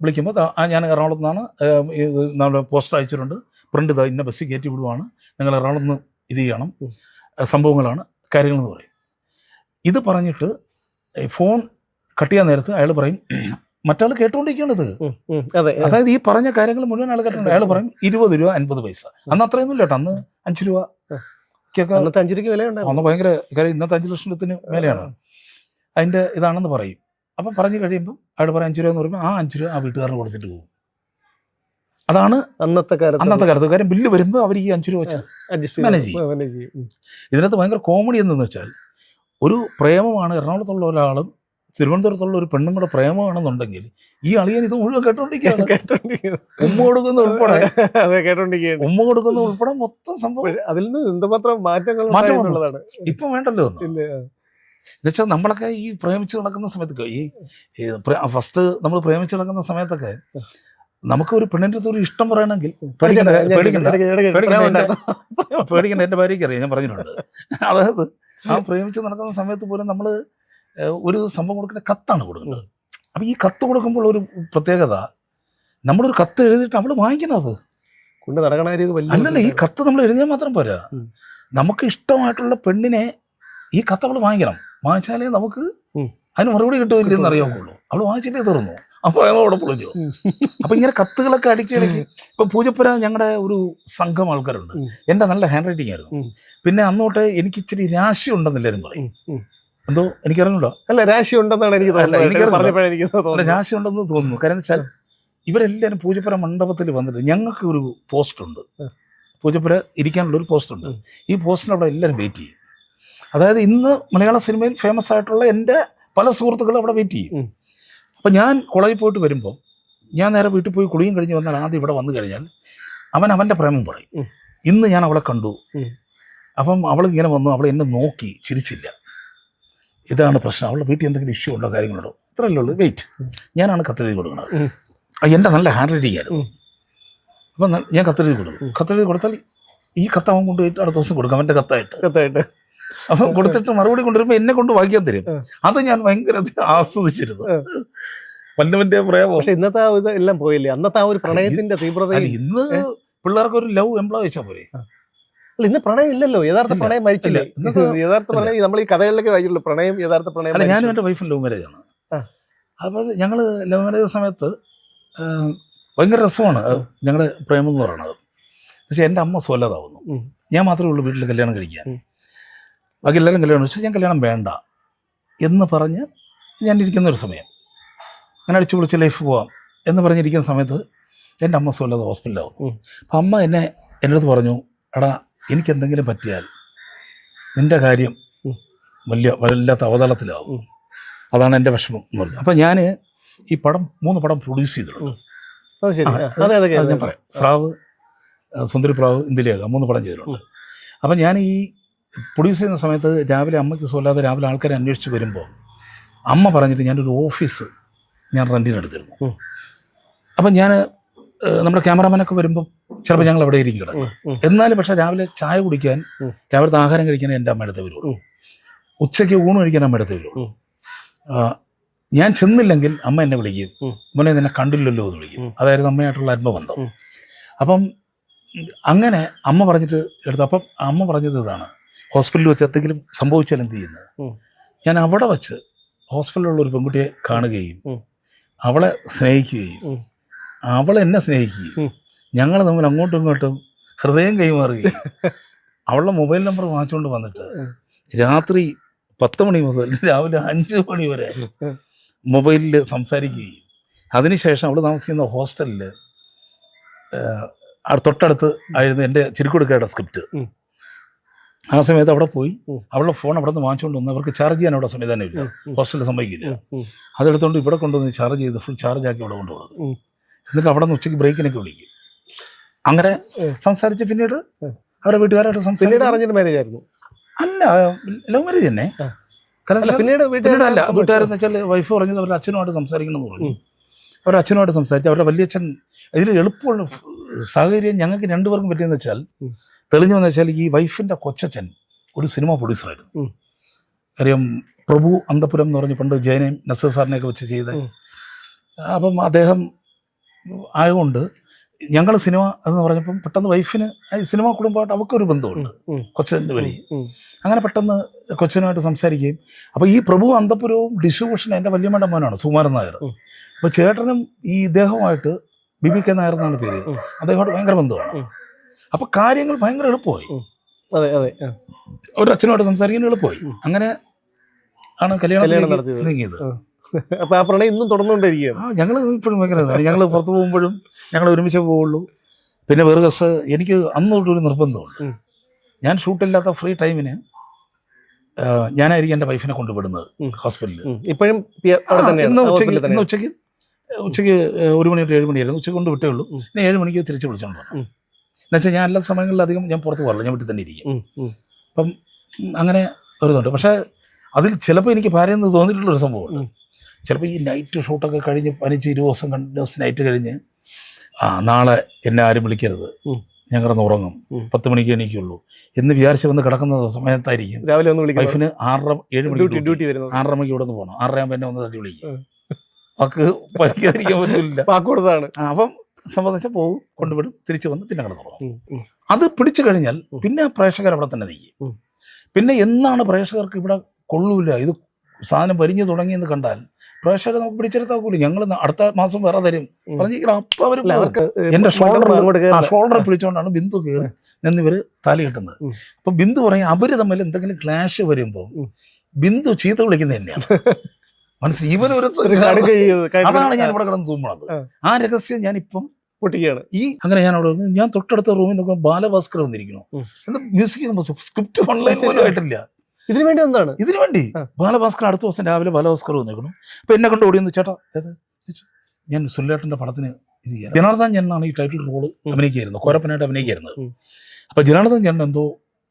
വിളിക്കുമ്പോൾ ഞാൻ എറണാകുളത്ത് നിന്നാണ്. നമ്മുടെ പോസ്റ്റർ അയച്ചിട്ടുണ്ട്. പ്രിന്റ് ഇതാ ഇന്ന ബസ് കയറ്റി വിടുവാണ്. നിങ്ങൾ എറണാകുളത്ത് നിന്ന് ഇത് ചെയ്യണം. സംഭവങ്ങളാണ് കാര്യങ്ങളെന്ന് പറയും. ഇത് പറഞ്ഞിട്ട് ഫോൺ കട്ട് ചെയ്യാൻ നേരത്ത് അയാൾ പറയും മറ്റാൾ കേട്ടുകൊണ്ടിരിക്കുകയാണ് ഇത് ഉം, ഉം, അതെ അതായത് ഈ പറഞ്ഞ കാര്യങ്ങൾ മുഴുവൻ ആൾ കേട്ടുണ്ട് അയാൾ പറയും ഇരുപത് രൂപ അൻപത് പൈസ. അന്ന് അത്രയൊന്നും ഇല്ല കേട്ടോ അന്ന് അഞ്ച് രൂപ അന്നത്തെ അഞ്ചു രൂപയ്ക്ക് വില ഉണ്ടായിരുന്നു അന്ന് ഭയങ്കര കാര്യം ഇന്നത്തെ അഞ്ച് ലക്ഷം രൂപത്തിന് വിലയാണ് അതിന്റെ ഇതാണെന്ന് പറയും. അപ്പം പറഞ്ഞു കഴിയുമ്പോൾ അയാൾ പറയും അഞ്ച് രൂപ എന്ന് പറയുമ്പോൾ ആ അഞ്ച് രൂപ ആ വീട്ടുകാരന് കൊടുത്തിട്ട് പോകും. അതാണ് അന്നത്തെ കാലത്ത് അന്നത്തെ കാലത്ത് കാര്യം ബില്ല് വരുമ്പോൾ അവർ ഈ അഞ്ച് രൂപ വെച്ച് മാനേജ് ചെയ്യും. ഇതിനകത്ത് ഭയങ്കര കോമഡി എന്തെന്ന് വെച്ചാൽ ഒരു പ്രേമമാണ് എറണാകുളത്തുള്ള ഒരാളും തിരുവനന്തപുരത്തുള്ള ഒരു പെണ്ണും കൂടെ പ്രേമമാണെന്നുണ്ടെങ്കിൽ ഈ അളിയൻ ഇത് മുഴുവൻ കേട്ടോണ്ടിരിക്കുകയാണ്. ഉമ്മ കൊടുക്കുന്ന ഉൾപ്പെടെ അതെ കേട്ടോണ്ടിരിക്കുകയാണ്. ഉമ്മ കൊടുക്കുന്ന ഉൾപ്പെടെ മൊത്തം സംഭവം അതിൽ നിന്ന് എന്തുമാത്രം മാറ്റങ്ങൾ മാറ്റം ഇപ്പൊ വേണ്ടല്ലോ എന്നുവെച്ചാൽ നമ്മളൊക്കെ ഈ പ്രേമിച്ച് നടക്കുന്ന സമയത്തൊക്കെ ഈ ഫസ്റ്റ് നമ്മൾ പ്രേമിച്ച് നടക്കുന്ന സമയത്തൊക്കെ നമുക്ക് ഒരു പെണ്ണിന്റെ അടുത്ത് ഒരു ഇഷ്ടം പറയണമെങ്കിൽ പേടിക്കണ്ട പേടിക്കണ്ട. പേടിക്കണ്ട എന്റെ ഭാര്യയ്ക്ക് അറിയാം ഞാൻ പറഞ്ഞിട്ടുണ്ട്. അതായത് ആ പ്രേമിച്ച് നടക്കുന്ന സമയത്ത് പോലും നമ്മൾ ഒരു സംഭവം കൊടുക്കേണ്ട കത്താണ് കൊടുക്കുന്നത് അപ്പം ഈ കത്ത് കൊടുക്കുമ്പോൾ ഒരു പ്രത്യേകത നമ്മളൊരു കത്ത് എഴുതിയിട്ട് നമ്മൾ വാങ്ങിക്കണം അത്? കൊണ്ട് നടക്കണ അല്ലല്ല ഈ കത്ത് നമ്മൾ എഴുതിയാൽ മാത്രം പോരാ. നമുക്ക് ഇഷ്ടമായിട്ടുള്ള പെണ്ണിനെ ഈ കത്ത് അവൾ വാങ്ങിക്കണം. വാങ്ങിച്ചാലേ നമുക്ക്. അതിന് മറുപടി കിട്ടുമില്ല എന്ന് അറിയാവുള്ളൂ. അവൾ വാങ്ങിച്ചിട്ടേ തീർന്നു. അപ്പോൾ അവിടെ പൊളിഞ്ഞു. ഉം. അപ്പൊ ഇങ്ങനെ കത്തുകളൊക്കെ അടിക്കി അടിക്കി ഇപ്പൊ പൂജപ്പുര ഞങ്ങളുടെ ഒരു സംഘം ആൾക്കാരുണ്ട്. എന്റെ നല്ല ഹാൻഡ് റൈറ്റിംഗ് ആയിരുന്നു. പിന്നെ അന്നോട്ട് എനിക്ക് ഇച്ചിരി രാശി ഉണ്ടെന്നില്ലായിരുന്നു പറയും. എന്തോ എനിക്കറിഞ്ഞൂടാ. അല്ല രാശി ഉണ്ടെന്നാണ് എനിക്ക് തോന്നുന്നത്. എനിക്ക് രാശി ഉണ്ടെന്ന് തോന്നുന്നു. കാര്യം എന്ന് വെച്ചാൽ ഇവരെല്ലാവരും പൂജപ്പുര മണ്ഡപത്തിൽ വന്നിട്ട് ഞങ്ങൾക്ക് ഒരു പോസ്റ്റ് ഉണ്ട്. പൂജപ്പുര ഇരിക്കാനുള്ള ഒരു പോസ്റ്റ് ഉണ്ട്. ഈ പോസ്റ്റിന് അവിടെ എല്ലാവരും വെയിറ്റ് ചെയ്യും. അതായത് ഇന്ന് മലയാള സിനിമയിൽ ഫേമസ് ആയിട്ടുള്ള എന്റെ പല സുഹൃത്തുക്കളും അവിടെ വെയിറ്റ് ചെയ്യും. അപ്പം ഞാൻ കോളേജിൽ പോയിട്ട് വരുമ്പോൾ ഞാൻ നേരെ വീട്ടിൽ പോയി കുളിയും കഴിഞ്ഞ് വന്നാൽ ആദ്യം ഇവിടെ വന്നു കഴിഞ്ഞാൽ അവൻ അവന്റെ പ്രേമം പറയും. ഇന്ന് ഞാൻ അവളെ കണ്ടു. അപ്പം അവൾ ഇങ്ങനെ വന്നു. അവൾ എന്നെ നോക്കി ചിരിച്ചില്ല. ഇതാണ് പ്രശ്നം. അവളുടെ വീട്ടിൽ എന്തെങ്കിലും ഇഷ്യൂ ഉണ്ടോ കാര്യങ്ങളുണ്ടോ? ഇത്രയല്ലേ ഉള്ളൂ. വെയിറ്റ് ഞാനാണ് കത്തെഴുതി കൊടുക്കുന്നത്. എന്റെ നല്ല ഹാൻഡ് റൈറ്റിംഗ് ആയിരുന്നു അപ്പം ഞാൻ കത്തെഴുതി കൊടുക്കും. കത്തെഴുതി കൊടുത്താൽ ഈ കത്ത് അവൻ കൊണ്ടുപോയിട്ട് അടുത്ത ദിവസം കൊടുക്കും അവന്റെ കത്തായിട്ട്. കത്തായിട്ട്. അപ്പം കൊടുത്തിട്ട് മറുപടി കൊണ്ടുവരുമ്പോൾ എന്നെ കൊണ്ട് വായിക്കാൻ തരും. അത് ഞാൻ ഭയങ്കര ആസ്വദിച്ചിരുന്നു. വല്ലവന്റെ പ്രേമം പക്ഷെ ഇന്നത്തെ ആ എല്ലാം പോയില്ലേ? അന്നത്തെ ആ ഒരു പ്രണയത്തിന്റെ തീവ്രത ഇന്ന് പിള്ളേർക്ക് ഒരു ലവ് എംപ്ലോയ് വെച്ചാൽ പോരെ? അല്ല ഇന്ന് പ്രണയം ഇല്ലല്ലോ. യഥാർത്ഥ പ്രണയം മരിച്ചില്ല? യഥാർത്ഥ പ്രണയം നമ്മൾ ഈ കഥകളിലൊക്കെ വായിച്ചുള്ളൂ പ്രണയം യഥാർത്ഥ പ്രണയം അല്ല ഞാനും. എന്റെ വൈഫും ലവ് മാരേജ് ആണ്. അപ്പോൾ ഞങ്ങൾ ലവ് മാരേജ് സമയത്ത് ഭയങ്കര രസമാണ്. ഞങ്ങളുടെ പ്രേമം എന്ന് പറയുന്നത് പക്ഷേ എന്റെ അമ്മ സ്വല്ലതാവുന്നു. ഞാൻ മാത്രമേ ഉള്ളൂ വീട്ടിൽ കല്യാണം കഴിക്കാൻ. ബാക്കി എല്ലാവരും കല്യാണം പക്ഷേ ഞാൻ കല്യാണം വേണ്ട എന്ന് പറഞ്ഞ് ഞാൻ ഇരിക്കുന്ന ഒരു സമയം. അങ്ങനെ അടിച്ചു പൊളിച്ച് ലൈഫ് പോവാം എന്ന് പറഞ്ഞിരിക്കുന്ന സമയത്ത് എന്റെ അമ്മ സ്വലത ഹോസ്പിറ്റലാവും ഉം. അപ്പം അമ്മ എന്നെ എന്റെ അടുത്ത് പറഞ്ഞു എടാ എനിക്ക് എന്തെങ്കിലും പറ്റിയാൽ നിന്റെ കാര്യം വലിയ വല്ലാത്ത അവതളത്തിലാവും. അതാണ് എന്റെ വിഷമം എന്ന് പറഞ്ഞത് അപ്പം ഞാൻ ഈ പടം മൂന്ന് പടം പ്രൊഡ്യൂസ് ചെയ്തിട്ടുണ്ട്. അത് ഞാൻ പറയാം. സ്രാവ് സുന്ദരി പ്രാവ് ഇന്ത്യയിലേക്ക മൂന്ന് പടം ചെയ്തിട്ടുണ്ട്. അപ്പം ഞാൻ ഈ പ്രൊഡ്യൂസ് ചെയ്യുന്ന സമയത്ത് രാവിലെ അമ്മയ്ക്ക് സുഖമില്ലാതെ രാവിലെ ആൾക്കാരെ അന്വേഷിച്ച് വരുമ്പോൾ അമ്മ പറഞ്ഞിട്ട് ഞാനൊരു ഓഫീസ് ഞാൻ റെന്റിനെടുത്തിരുന്നു. അപ്പം ഞാൻ നമ്മുടെ ക്യാമറാമാനൊക്കെ വരുമ്പോൾ ചിലപ്പോൾ ഞങ്ങൾ അവിടെ ഇരിക്കും കിടക്കും. എന്നാലും പക്ഷെ രാവിലെ ചായ കുടിക്കാൻ. രാവിലത്തെ ആഹാരം കഴിക്കാൻ എന്റെ അമ്മയുടെ അടുത്ത് വരുള്ളൂ ഉച്ചയ്ക്ക് ഊണ് കഴിക്കാൻ അമ്മയുടെ അടുത്ത് വരുള്ളൂ ഞാൻ ചെന്നില്ലെങ്കിൽ അമ്മ എന്നെ വിളിക്കും. മോനെ നിന്നെ കണ്ടില്ലല്ലോ എന്ന് വിളിക്കും. അതായിരുന്നു അമ്മയായിട്ടുള്ള ആത്മബന്ധം. അപ്പം അങ്ങനെ അമ്മ പറഞ്ഞിട്ട് എടുത്തു. അപ്പം അമ്മ പറഞ്ഞത് ഇതാണ്. ഹോസ്പിറ്റലിൽ വെച്ച് എന്തെങ്കിലും സംഭവിച്ചാൽ എന്ത് ചെയ്യുന്നത് ഞാൻ അവിടെ വെച്ച് ഹോസ്പിറ്റലിലുള്ള ഒരു പെൺകുട്ടിയെ കാണുകയും അവളെ സ്നേഹിക്കുകയും അവളെന്നെ അവൾ എന്നെ സ്നേഹിക്കുകയും. ഞങ്ങൾ തമ്മിൽ അങ്ങോട്ടും ഇങ്ങോട്ടും ഹൃദയം കൈമാറി. അവളുടെ മൊബൈൽ നമ്പർ വാങ്ങിച്ചുകൊണ്ട് വന്നിട്ട് രാത്രി പത്ത് മണി മുതൽ രാവിലെ അഞ്ച് മണി വരെ. മൊബൈലിൽ സംസാരിക്കുകയും. അതിനുശേഷം അവൾ താമസിക്കുന്ന ഹോസ്റ്റലിൽ തൊട്ടടുത്ത് ആയിരുന്നു എന്റെ ചിരിക്കുടുക്കയുടെ സ്ക്രിപ്റ്റ് ആ സമയത്ത് അവിടെ പോയി. അവളുടെ ഫോൺ അവിടെ നിന്ന് വാങ്ങിച്ചുകൊണ്ട് വന്ന് അവർക്ക് ചാർജ് ചെയ്യാൻ അവിടെ സംവിധാനം ഇല്ല. ഉം, ഉം, ഹോസ്റ്റലിൽ സംഭവിക്കില്ല. അതെടുത്തുകൊണ്ട് ഇവിടെ കൊണ്ടുവന്ന് ചാർജ് ചെയ്ത് ഫുൾ ചാർജ് ആക്കി ഇവിടെ കൊണ്ടുപോകുന്നത്. എന്നിട്ട് അവിടെ നിന്ന് ഉച്ചയ്ക്ക് ബ്രേക്കിനൊക്കെ വിളിക്കും. അങ്ങനെ. സംസാരിച്ച് പിന്നീട്. അവരുടെ വീട്ടുകാരായിട്ട് പിന്നീട് അറേഞ്ച്ഡ് മാരേജ് ആയിരുന്നു. അല്ല ലവ് മാരേജ് തന്നെ. കാരണം പിന്നീട് പിന്നീട് അല്ല വീട്ടുകാരെന്ന് വെച്ചാൽ വൈഫ് പറഞ്ഞത് അവരുടെ അച്ഛനുമായിട്ട് സംസാരിക്കണം എന്ന് പറഞ്ഞു. അവരുടെ അച്ഛനുമായിട്ട് സംസാരിച്ചു അവരുടെ വലിയച്ഛൻ ഇതിൽ എളുപ്പമുള്ള സാഹചര്യം ഞങ്ങൾക്ക് രണ്ടുപേർക്കും പറ്റിയെന്ന് വെച്ചാൽ തെളിഞ്ഞു വന്നു വെച്ചാൽ ഈ വൈഫിന്റെ കൊച്ചച്ഛൻ ഒരു സിനിമ പ്രൊഡ്യൂസറായിരുന്നു. കാര്യം പ്രഭു അന്തപുരം എന്ന് പറഞ്ഞ് പണ്ട് ജയനെയും നസീർ സാറിനെയൊക്കെ വെച്ച് ചെയ്ത് അപ്പം അദ്ദേഹം ആയതുകൊണ്ട് ഞങ്ങൾ സിനിമ എന്ന് പറഞ്ഞപ്പം പെട്ടെന്ന് വൈഫിന് സിനിമ കുടുംബമായിട്ട് അവൾക്കൊരു ബന്ധമുണ്ട് കൊച്ചിന്റെ വഴി അങ്ങനെ പെട്ടെന്ന് കൊച്ചിനുമായിട്ട് സംസാരിക്കുകയും അപ്പോൾ ഈ പ്രഭു അന്തപുരവും ഡിസ്ട്രിബ്യൂഷൻ എന്റെ വല്യമ്മയുടെ മോനാണ് സുകുമാരൻ നായർ. അപ്പോൾ ചേട്ടനും ഈ ഇദ്ദേഹമായിട്ട് ബിബി കെ നായർ എന്നാണ് പേര്. അദ്ദേഹമായിട്ട് ഭയങ്കര ബന്ധമാണ്. അപ്പോൾ കാര്യങ്ങൾ ഭയങ്കര എളുപ്പമായി. അതെ അതെ ഒരു അച്ഛനുമായിട്ട് സംസാരിക്കാൻ എളുപ്പമായി അങ്ങനെ ആണ് കല്യാണം. നീങ്ങിയത്. അപ്പൊ ആ പ്രണയം ഇന്നും തുടർന്നുകൊണ്ടിരിക്കുകയാണ് ഞങ്ങൾ ഇപ്പോഴും ഭയങ്കര ഞങ്ങൾ പുറത്തു പോകുമ്പോഴും ഞങ്ങൾ ഒരുമിച്ച് പോവുള്ളൂ. പിന്നെ വേറെ ദിവസം എനിക്ക് അന്ന് തൊട്ടൊരു നിർബന്ധമുണ്ട്. ഞാൻ ഷൂട്ടില്ലാത്ത ഫ്രീ ടൈമിന് ഞാനായിരിക്കും എന്റെ വൈഫിനെ കൊണ്ടുവിടുന്നത് ഹോസ്പിറ്റലിൽ ഇപ്പോഴും ഇന്ന് ഉച്ചയ്ക്ക് ഇന്ന് ഉച്ചയ്ക്ക് ഉച്ചയ്ക്ക് ഒരു മണി തൊട്ട് ഏഴ് മണിയായിരുന്നു. ഉച്ചയ്ക്ക് കൊണ്ട് വിട്ടേ ഉള്ളൂ. പിന്നെ ഏഴ് മണിക്ക് തിരിച്ച് വിളിച്ചോണ്ട് പോകണം. എന്നുവെച്ചാൽ ഞാൻ എല്ലാ സമയങ്ങളിൽ അധികം ഞാൻ പുറത്ത് പോകാറില്ല. ഞാൻ വീട്ടിൽ തന്നെ ഇരിക്കും. അപ്പം അങ്ങനെ ഒരു ഇതുണ്ട്. പക്ഷേ അതിൽ ചിലപ്പോൾ എനിക്ക് ഭാര്യ എന്ന് തോന്നിയിട്ടുള്ളൊരു സംഭവമുണ്ട്. ചിലപ്പോൾ ഈ നൈറ്റ് ഷൂട്ടൊക്കെ കഴിഞ്ഞ് പതിനഞ്ച് ഇരുപത് ദിവസം കണ്ടിന്യൂസ് നൈറ്റ് കഴിഞ്ഞ് ആ നാളെ എന്നെ ആരും വിളിക്കരുത്. ഞാൻ കിടന്ന് ഉറങ്ങും. പത്ത് മണിക്ക് എണീക്കുള്ളൂ. എന്ന് വിചാരിച്ച് വന്ന് കിടക്കുന്ന സമയത്തായിരിക്കും. രാവിലെ ഒന്ന് വിളിക്കും വൈഫിന് ആറര ഏഴ് മണിക്ക് ഡ്യൂട്ടി വരുന്നത്. ആറര മണിക്ക് ഇവിടെ നിന്ന് പോകണം ആറര ആകുമ്പോൾ എന്നെ ഒന്ന് തട്ടി വിളിക്കും. വാക്ക് അവർക്ക് പരിഹരിക്കാൻ പറ്റില്ല. വാക്ക് കൊടുത്തതാണ് അപ്പം സംബന്ധിച്ച പോകും കൊണ്ടുവിടും തിരിച്ചു വന്ന് പിന്നെ കിടന്നു. അത് പിടിച്ചു കഴിഞ്ഞാൽ പിന്നെ പ്രേക്ഷകർ അവിടെ തന്നെ നിൽക്കും. പിന്നെ എന്നാണ് പ്രേക്ഷകർക്ക് ഇവിടെ കൊള്ളൂല? ഇത് സാധനം പരിഞ്ഞു തുടങ്ങിയെന്ന് കണ്ടാൽ പ്രേക്ഷകരെ നമുക്ക് പിടിച്ചെടുത്താക്കൂല ഞങ്ങൾ അടുത്ത മാസം വേറെ തരും ഉം. അപ്പൊ അവർ അവർ എന്റെ ഷോൾഡർ ഷോൾഡർ പിടിച്ചുകൊണ്ടാണ് ബിന്ദു കയറി എന്നിവർ താലി കിട്ടുന്നത്. അപ്പൊ ബിന്ദു പറയും അവർ തമ്മിൽ എന്തെങ്കിലും ക്ലാഷ് വരുമ്പോൾ ഉം. ബിന്ദു ചീത്ത വിളിക്കുന്നത് തന്നെയാണ് മനസ്സിൽ ഇവനൊരു അതാണ് ഞാൻ ഇവിടെ കിടന്ന് തൂമ്പണത് ആ. രഹസ്യം ഞാൻ ഇപ്പം പൊട്ടിക്കുകയാണ് ഈ അങ്ങനെ ഞാൻ അവിടെ. ഞാൻ തൊട്ടടുത്ത റൂമിൽ നോക്കുമ്പോൾ ബാലഭാസ്കർ വന്നിരിക്കുന്നു. എന്താ മ്യൂസിക് സ്ക്രിപ്റ്റ് ഓൺലൈൻ പോലും ആയിട്ടില്ല ഇതിനു വേണ്ടി എന്താണ് ഇതിനു വേണ്ടി. ബാലഭാസ്കർ അടുത്ത ദിവസം രാവിലെ ബാലഭാസ്കർ വന്നേക്കണം അപ്പൊ എന്നെ കൊണ്ട് ഓടിയെന്ന് ചേട്ടാ. ഞാൻ സുല്ലേട്ടന്റെ പടത്തിന് ഇത് ചെയ്യാൻ ജനാർദ്ദൻ ചേട്ടനാണ് ഈ ടൈറ്റിൽ റോൾ. അഭിനയിക്കായിരുന്നു കോരപ്പനായിട്ട് അഭിനയിക്കായിരുന്നത് ഉം. അപ്പൊ ജനാർദ്ദൻ ചേട്ടൻ എന്തോ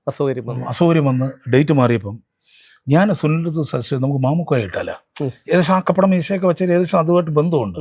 അസൗകര്യം. അസൗകര്യം വന്ന് ഡേറ്റ് മാറിയപ്പം ഞാൻ സുനിലിന്റെ സജസ്റ്റ് നമുക്ക് മാമുക്കായിട്ടല്ല ഏകദേശം ആ കപ്പടം മീശയൊക്കെ വെച്ചാൽ ഏകദേശം അതുമായിട്ട് ബന്ധമുണ്ട്.